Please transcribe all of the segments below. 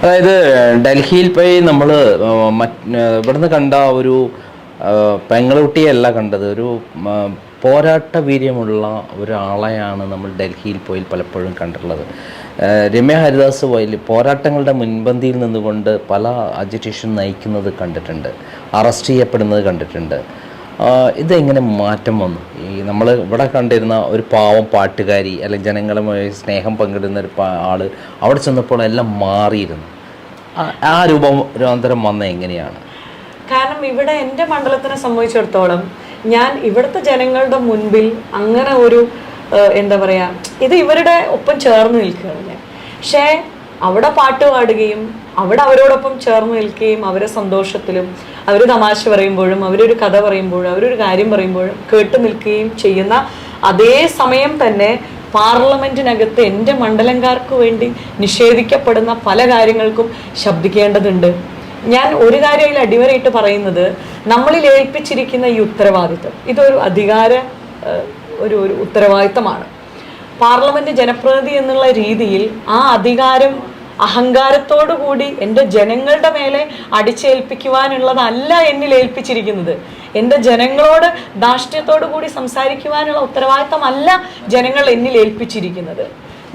അതായത് ഡൽഹിയിൽ പോയി നമ്മൾ ഇവിടുന്ന് കണ്ട ഒരു പെങ്ങളുട്ടിയല്ല കണ്ടത്. ഒരു പോരാട്ട വീര്യമുള്ള ഒരാളെയാണ് നമ്മൾ ഡൽഹിയിൽ പോയി പലപ്പോഴും കണ്ടിട്ടുള്ളത്. രമ്യ ഹരിദാസ് പോയി പോരാട്ടങ്ങളുടെ മുൻപന്തിയിൽ നിന്നുകൊണ്ട് പല അജിറ്റേഷൻ നയിക്കുന്നത് കണ്ടിട്ടുണ്ട്. അറസ്റ്റ് ചെയ്യപ്പെടുന്നത് കണ്ടിട്ടുണ്ട്. ഇതെങ്ങനെ മാറ്റം വന്നു? ഈ നമ്മൾ ഇവിടെ കണ്ടിരുന്ന ഒരു പാവം പാട്ടുകാരി അല്ലെങ്കിൽ ജനങ്ങളുമായി സ്നേഹം പങ്കിടുന്ന ഒരു ആൾ അവിടെ ചെന്നപ്പോൾ എല്ലാം മാറിയിരുന്നു. ആ രൂപം രൂപാന്തരം വന്ന എങ്ങനെയാണ്? കാരണം ഇവിടെ എന്റെ മണ്ഡലത്തിനെ സംബന്ധിച്ചിടത്തോളം ഞാൻ ഇവിടുത്തെ ജനങ്ങളുടെ മുൻപിൽ അങ്ങനെ ഒരു എന്താ പറയുക ഇത് ഇവരുടെ ഒപ്പം ചേർന്ന് നിൽക്കുകയാണ് ഞാൻ. പക്ഷേ അവിടെ പാട്ട് പാടുകയും അവിടെ അവരോടൊപ്പം ചേർന്ന് നിൽക്കുകയും അവരെ സന്തോഷത്തിലും അവർ തമാശ പറയുമ്പോഴും അവരൊരു കഥ പറയുമ്പോഴും അവരൊരു കാര്യം പറയുമ്പോഴും കേട്ട് നിൽക്കുകയും ചെയ്യുന്ന അതേ സമയം തന്നെ പാർലമെന്റിനകത്ത് എന്റെ മണ്ഡലംകാർക്ക് വേണ്ടി നിഷേധിക്കപ്പെടുന്ന പല കാര്യങ്ങൾക്കും ശബ്ദിക്കേണ്ടതുണ്ട്. ഞാൻ ഒരു കാര്യം അതിൽ അടിവരയിട്ട് പറയുന്നത് നമ്മളിൽ ഏൽപ്പിച്ചിരിക്കുന്ന ഈ ഉത്തരവാദിത്വം ഇതൊരു അധികാര ഒരു ഒരു ഉത്തരവാദിത്തമാണ്. പാർലമെന്റ് ജനപ്രതിനിധി എന്നുള്ള രീതിയിൽ ആ അധികാരം അഹങ്കാരത്തോടു കൂടി എന്റെ ജനങ്ങളുടെ മേലെ അടിച്ചേൽപ്പിക്കുവാനുള്ളതല്ല എന്നിൽ ഏൽപ്പിച്ചിരിക്കുന്നത്. എന്റെ ജനങ്ങളോട് ധാർഷ്ട്യത്തോടു കൂടി സംസാരിക്കുവാനുള്ള ഉത്തരവാദിത്തമല്ല ജനങ്ങൾ എന്നിൽ ഏൽപ്പിച്ചിരിക്കുന്നത്.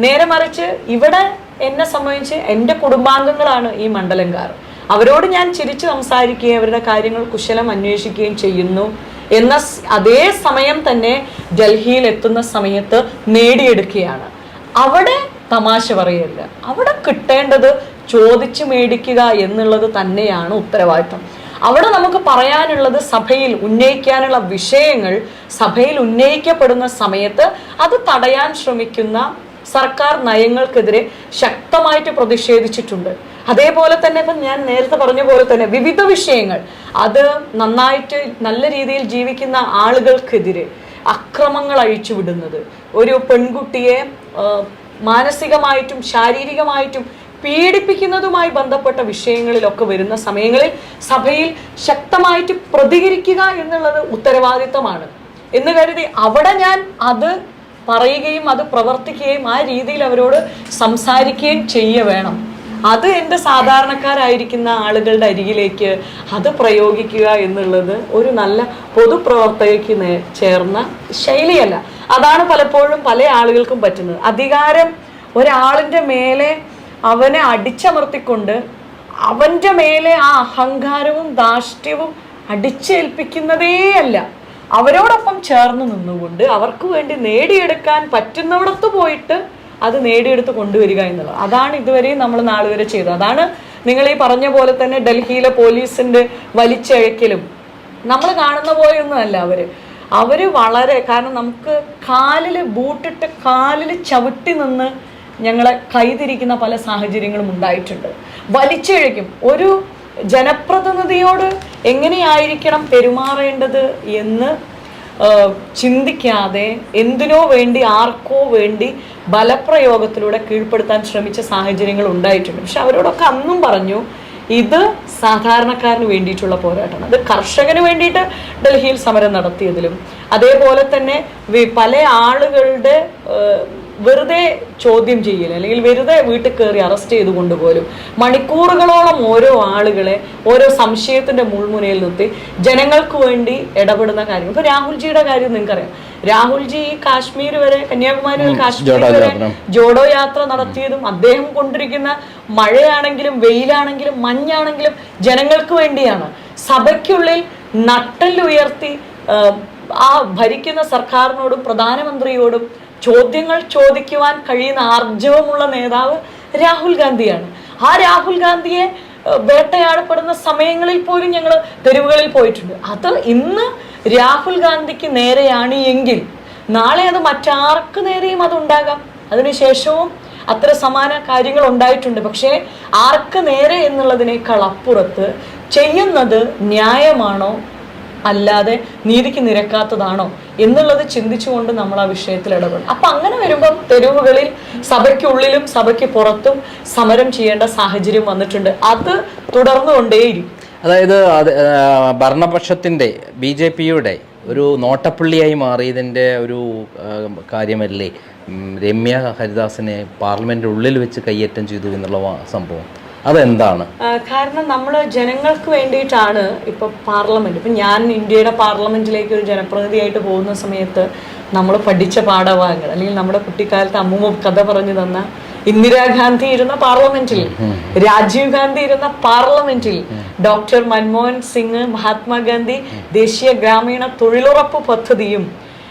നേരെ മറിച്ച് ഇവിടെ എന്നെ സംബന്ധിച്ച് എന്റെ കുടുംബാംഗങ്ങളാണ് ഈ മണ്ഡലംകാർ. അവരോട് ഞാൻ ചിരിച്ചു സംസാരിക്കുകയും അവരുടെ കാര്യങ്ങൾ കുശലം അന്വേഷിക്കുകയും ചെയ്യുന്നു. എന്ന അതേ സമയം തന്നെ ഡൽഹിയിൽ എത്തുന്ന സമയത്ത് നേടിയെടുക്കുകയാണ്. അവിടെ തമാശ പറയല്ല അവിടെ കിട്ടേണ്ടത് ചോദിച്ചു മേടിക്കുക എന്നുള്ളത് തന്നെയാണ് ഉത്തരവാദിത്തം. അവിടെ നമുക്ക് പറയാനുള്ളത് സഭയിൽ ഉന്നയിക്കാനുള്ള വിഷയങ്ങൾ സഭയിൽ ഉന്നയിക്കപ്പെടുന്ന സമയത്ത് അത് തടയാൻ ശ്രമിക്കുന്ന സർക്കാർ നയങ്ങൾക്കെതിരെ ശക്തമായിട്ട് പ്രതിഷേധിച്ചിട്ടുണ്ട്. അതേപോലെ തന്നെ ഇപ്പം ഞാൻ നേരത്തെ പറഞ്ഞ പോലെ തന്നെ വിവിധ വിഷയങ്ങൾ. അത് നന്നായിട്ട് നല്ല രീതിയിൽ ജീവിക്കുന്ന ആളുകൾക്കെതിരെ അക്രമങ്ങൾ അഴിച്ചുവിടുന്നത് ഒരു പെൺകുട്ടിയെ മാനസികമായിട്ടും ശാരീരികമായിട്ടും പീഡിപ്പിക്കുന്നതുമായി ബന്ധപ്പെട്ട വിഷയങ്ങളിലൊക്കെ വരുന്ന സമയങ്ങളിൽ സഭയിൽ ശക്തമായിട്ട് പ്രതികരിക്കുക എന്നുള്ളത് ഉത്തരവാദിത്തമാണ്. എന്ന് കരുതി അവിടെ ഞാൻ അത് പറയുകയും അത് പ്രവർത്തിക്കുകയും ആ രീതിയിൽ അവരോട് സംസാരിക്കുകയും ചെയ്യ വേണം അത് എന്റെ സാധാരണക്കാരായിരിക്കുന്ന ആളുകളുടെ അരികിലേക്ക് അത് പ്രയോഗിക്കുക എന്നുള്ളത് ഒരു നല്ല പൊതുപ്രവർത്തകയ്ക്ക് ചേർന്ന ശൈലിയല്ല. അതാണ് പലപ്പോഴും പല ആളുകൾക്കും പറ്റുന്നത്. അധികാരം ഒരാളിന്റെ മേലെ അവനെ അടിച്ചമർത്തിക്കൊണ്ട് അവന്റെ മേലെ ആ അഹങ്കാരവും ധാർഷ്ട്യവും അടിച്ചേൽപ്പിക്കുന്നതേ അല്ല. അവരോടൊപ്പം ചേർന്ന് നിന്നുകൊണ്ട് അവർക്ക് വേണ്ടി നേടിയെടുക്കാൻ പറ്റുന്നിടത്ത് പോയിട്ട് അത് നേടിയെടുത്ത് കൊണ്ടുവരിക എന്നുള്ളത്. അതാണ് ഇതുവരെയും നമ്മൾ നാളുവരെ ചെയ്തത്. അതാണ് നിങ്ങൾ ഈ പറഞ്ഞ പോലെ തന്നെ ഡൽഹിയിലെ പോലീസിന്റെ വലിച്ചഴക്കലും നമ്മൾ കാണുന്ന പോയൊന്നുമല്ല അവർ. അവർ വളരെ കാരണം നമുക്ക് കാലിൽ ബൂട്ടിട്ട് കാലിൽ ചവിട്ടി നിന്ന് ഞങ്ങളെ കൈതിരിക്കുന്ന പല സാഹചര്യങ്ങളും ഉണ്ടായിട്ടുണ്ട്. വലിച്ചഴക്കും ഒരു ജനപ്രതിനിധിയോട് എങ്ങനെയായിരിക്കണം പെരുമാറേണ്ടത് എന്ന് ചിന്തിക്കാതെ എന്തിനോ വേണ്ടി ആർക്കോ വേണ്ടി ബലപ്രയോഗത്തിലൂടെ കീഴ്പ്പെടുത്താൻ ശ്രമിച്ച സാഹചര്യങ്ങൾ ഉണ്ടായിട്ടുണ്ട്. പക്ഷെ അവരോടൊക്കെ അന്നും പറഞ്ഞു ഇത് സാധാരണക്കാരന് വേണ്ടിയിട്ടുള്ള പോരാട്ടമാണ്. അത് കർഷകന് വേണ്ടിയിട്ട് ഡൽഹിയിൽ സമരം നടത്തിയതിലും അതേപോലെ തന്നെ പല ആളുകളുടെ വെറുതെ ചോദ്യം ചെയ്യൽ അല്ലെങ്കിൽ വെറുതെ വീട്ടിൽ കയറി അറസ്റ്റ് ചെയ്ത് കൊണ്ടുപോലും. മണിക്കൂറുകളോളം ഓരോ ആളുകളെ ഓരോ സംശയത്തിന്റെ മുൾമുനയിൽ നിർത്തി ജനങ്ങൾക്ക് വേണ്ടി ഇടപെടുന്ന കാര്യം. ഇപ്പൊ രാഹുൽജിയുടെ കാര്യം നിങ്ങൾക്കറിയാം. രാഹുൽജി ഈ കാശ്മീർ വരെ കന്യാകുമാരി മുതൽ കാശ്മീർ വരെ. ജോഡോ യാത്ര നടത്തിയതും അദ്ദേഹം കൊണ്ടിരിക്കുന്ന മഴയാണെങ്കിലും വെയിലാണെങ്കിലും മഞ്ഞാണെങ്കിലും ജനങ്ങൾക്ക് വേണ്ടിയാണ്. സഭയ്ക്കുള്ളിൽ നട്ടലുയർത്തി ഉയർത്തി ആ ഭരിക്കുന്ന സർക്കാരിനോടും പ്രധാനമന്ത്രിയോടും ചോദ്യങ്ങൾ ചോദിക്കുവാൻ കഴിയുന്ന ആർജവമുള്ള നേതാവ് രാഹുൽ ഗാന്ധിയാണ്. ആ രാഹുൽ ഗാന്ധിയെ വേട്ടയാടപ്പെടുന്ന സമയങ്ങളിൽ പോലും ഞങ്ങൾ തെരുവുകളിൽ പോയിട്ടുണ്ട്. അത് ഇന്ന് രാഹുൽ ഗാന്ധിക്ക് നേരെയാണ് എങ്കിൽ നാളെ അത് മറ്റാർക്ക് നേരെയും അതുണ്ടാകാം അതിനുശേഷവും അത്ര സമാന കാര്യങ്ങൾ ഉണ്ടായിട്ടുണ്ട്. പക്ഷേ ആർക്ക് നേരെ എന്നുള്ളതിനേക്കാൾ അപ്പുറത്ത് ചെയ്യുന്നത് ന്യായമാണോ അല്ലാതെ നീതിക്ക് നിരക്കാത്തതാണോ എന്നുള്ളത് ചിന്തിച്ചുകൊണ്ട് നമ്മൾ ആ വിഷയത്തിൽ ഇടപെടും അപ്പൊ അങ്ങനെ വരുമ്പം തെരുവുകളിൽ സഭയ്ക്കുള്ളിലും സഭയ്ക്ക് പുറത്തും സമരം ചെയ്യേണ്ട സാഹചര്യം വന്നിട്ടുണ്ട്. അത് തുടർന്നുകൊണ്ടേയിരിക്കും. അതായത് അത് ഭരണപക്ഷത്തിന്റെ ബി ജെ പിയുടെ ഒരു നോട്ടപ്പുള്ളിയായി മാറിയതിന്റെ ഒരു കാര്യമല്ലേ? രമ്യ ഹരിദാസിനെ പാർലമെന്റ് ഉള്ളിൽ വെച്ച് കയ്യേറ്റം ചെയ്തു എന്നുള്ള സംഭവം. അതെന്താണ്? കാരണം നമ്മൾ ജനങ്ങൾക്ക് വേണ്ടിയിട്ടാണ് ഇപ്പൊ പാർലമെന്റ്. ഇപ്പൊ ഞാൻ ഇന്ത്യയുടെ പാർലമെന്റിലേക്ക് ഒരു ജനപ്രതിനിധിയായിട്ട് പോകുന്ന സമയത്ത് നമ്മൾ പഠിച്ച പാഠഭാഗങ്ങൾ അല്ലെങ്കിൽ നമ്മുടെ കുട്ടിക്കാലത്ത് അമ്മൂമ്മ കഥ പറഞ്ഞു തന്ന ഇന്ദിരാഗാന്ധി ഇരുന്ന പാർലമെന്റിൽ രാജീവ് ഗാന്ധി ഇരുന്ന പാർലമെന്റിൽ ഡോക്ടർ മൻമോഹൻ സിംഗ് മഹാത്മാഗാന്ധി ദേശീയ ഗ്രാമീണ തൊഴിലുറപ്പ് പദ്ധതിയും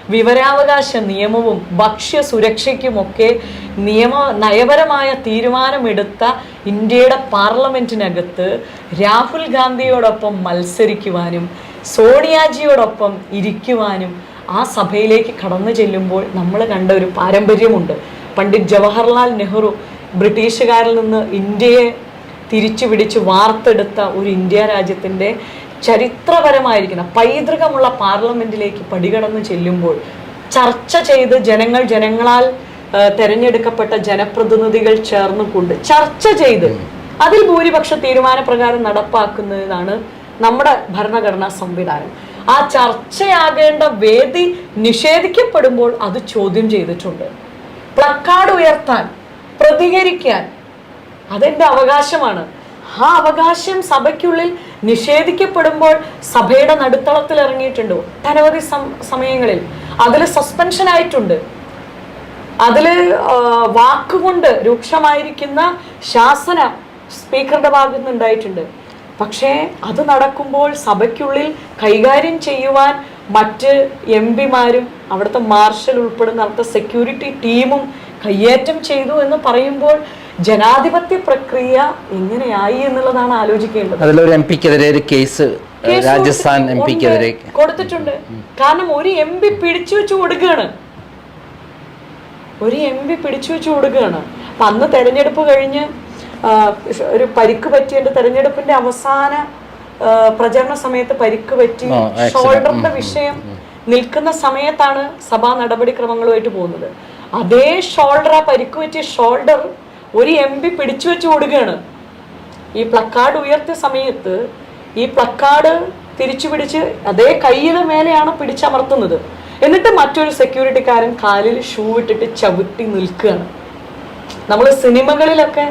വിവരാവകാശ നിയമവും ഭക്ഷ്യ സുരക്ഷയ്ക്കുമൊക്കെ നിയമ നയപരമായ തീരുമാനമെടുത്ത ഇന്ത്യയുടെ പാർലമെന്റിനകത്ത് രാഹുൽ ഗാന്ധിയോടൊപ്പം മത്സരിക്കുവാനും സോണിയാജിയോടൊപ്പം ഇരിക്കുവാനും ആ സഭയിലേക്ക് കടന്നു ചെല്ലുമ്പോൾ നമ്മൾ കണ്ട ഒരു പാരമ്പര്യമുണ്ട്. പണ്ഡിറ്റ് ജവഹർലാൽ നെഹ്റു ബ്രിട്ടീഷുകാരിൽ നിന്ന് ഇന്ത്യയെ തിരിച്ചു പിടിച്ച് വാർത്തെടുത്ത ഒരു ഇന്ത്യ രാജ്യത്തിന്റെ ചരിത്രപരമായിരിക്കുന്ന പൈതൃകമുള്ള പാർലമെന്റിലേക്ക് പടികടന്ന് ചെല്ലുമ്പോൾ ചർച്ച ചെയ്ത് ജനങ്ങൾ ജനങ്ങളാൽ തെരഞ്ഞെടുക്കപ്പെട്ട ജനപ്രതിനിധികൾ ചേർന്നുകൊണ്ട് ചർച്ച ചെയ്ത് അതിൽ ഭൂരിപക്ഷ തീരുമാനപ്രകാരം നടപ്പാക്കുന്നതാണ് നമ്മുടെ ഭരണഘടനാ സംവിധാനം. ആ ചർച്ചയാകേണ്ട വേദി നിഷേധിക്കപ്പെടുമ്പോൾ അത് ചോദ്യം ചെയ്തിട്ടുണ്ട്. പ്ലക്കാർഡ് ഉയർത്താൻ പ്രതികരിക്കാൻ അതെന്റെ അവകാശമാണ്. ആ അവകാശം സഭയ്ക്കുള്ളിൽ നിഷേധിക്കപ്പെടുമ്പോൾ സഭയുടെ നടുത്തളത്തിൽ ഇറങ്ങിയിട്ടുണ്ട്. ഒട്ടനവധി സമയങ്ങളിൽ. അതിൽ സസ്പെൻഷൻ ആയിട്ടുണ്ട്. അതിൽ വാക്കുകൊണ്ട് രൂക്ഷമായിരിക്കുന്ന ശാസന സ്പീക്കറുടെ ഭാഗത്തു നിന്നുണ്ടായിട്ടുണ്ട് പക്ഷേ അത് നടക്കുമ്പോൾ സഭയ്ക്കുള്ളിൽ കൈകാര്യം ചെയ്യുവാൻ മറ്റ് എം പിമാരും അവിടുത്തെ മാർഷൽ ഉൾപ്പെടുന്ന അവിടുത്തെ സെക്യൂരിറ്റി ടീമും കയ്യേറ്റം ചെയ്തു എന്ന് പറയുമ്പോൾ ജനാധിപത്യ പ്രക്രിയ എങ്ങനെയായി എന്നുള്ളതാണ് ആലോചിക്കേണ്ടത്. അതിലൊരു എം പിക്കെതിരെ ഒരു കേസ് രാജസ്ഥാൻ എം പിക്കെതിരെ. കൊടുത്തിട്ടുണ്ട്. കാരണം ഒരു എം പി പിടിച്ചു വെച്ച് കൊടുക്കുകയാണ് ഒരു എം പി പിടിച്ചു വെച്ച് കൊടുക്കുകയാണ് അപ്പൊ അന്ന് തെരഞ്ഞെടുപ്പ് കഴിഞ്ഞ് ഒരു പരിക്ക് പറ്റിയുണ്ട് തെരഞ്ഞെടുപ്പിന്റെ അവസാന പ്രചരണ സമയത്ത് പരിക്ക് പറ്റി ഷോൾഡറിന്റെ വിഷയം നിൽക്കുന്ന സമയത്താണ് സഭാ നടപടിക്രമങ്ങളുമായിട്ട് പോകുന്നത്. അതേ ഷോൾഡർ ആ പരിക്ക് പറ്റിയ ഷോൾഡർ ഒരു എം പി പിടിച്ചു വെച്ച് കൊടുക്കുകയാണ് ഈ പ്ലക്കാർഡ് ഉയർത്തിയ സമയത്ത് ഈ പ്ലക്കാർഡ് തിരിച്ചു പിടിച്ച് അതേ കൈയുടെ മേലെയാണ് പിടിച്ചമർത്തുന്നത്. എന്നിട്ട് മറ്റൊരു സെക്യൂരിറ്റിക്കാരൻ കാലിൽ ഷൂ ഇട്ടിട്ട് ചവിട്ടി നിൽക്കുകയാണ്. നമ്മൾ സിനിമകളിലൊക്കെ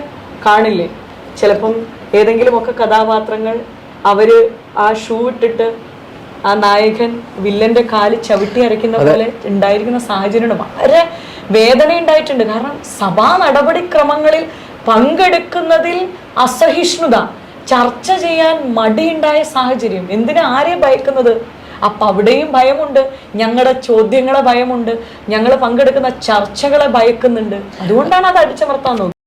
കാണില്ലേ? ചിലപ്പം ഏതെങ്കിലുമൊക്കെ കഥാപാത്രങ്ങൾ അവർ ആ ഷൂ ഇട്ടിട്ട് ആ നായകൻ വില്ലന്റെ കാൽ ചവിട്ടി അരയ്ക്കുന്ന പോലെ ഉണ്ടായിരിക്കുന്ന സാഹചര്യമാണ്. വളരെ വേദന ഉണ്ടായിട്ടുണ്ട് കാരണം സഭാ നടപടിക്രമങ്ങളിൽ പങ്കെടുക്കുന്നതിൽ അസഹിഷ്ണുത ചർച്ച ചെയ്യാൻ മടിയുണ്ടായ സാഹചര്യം. എന്തിനാ ആരെ ഭയക്കുന്നത്? അപ്പം അവിടെയും ഭയമുണ്ട് ഞങ്ങളുടെ ചോദ്യങ്ങളെ ഭയമുണ്ട് ഞങ്ങൾ പങ്കെടുക്കുന്ന ചർച്ചകളെ ഭയക്കുന്നുണ്ട്. അതുകൊണ്ടാണ് അത് അടിച്ചമർത്താൻ നോക്കുന്നത്.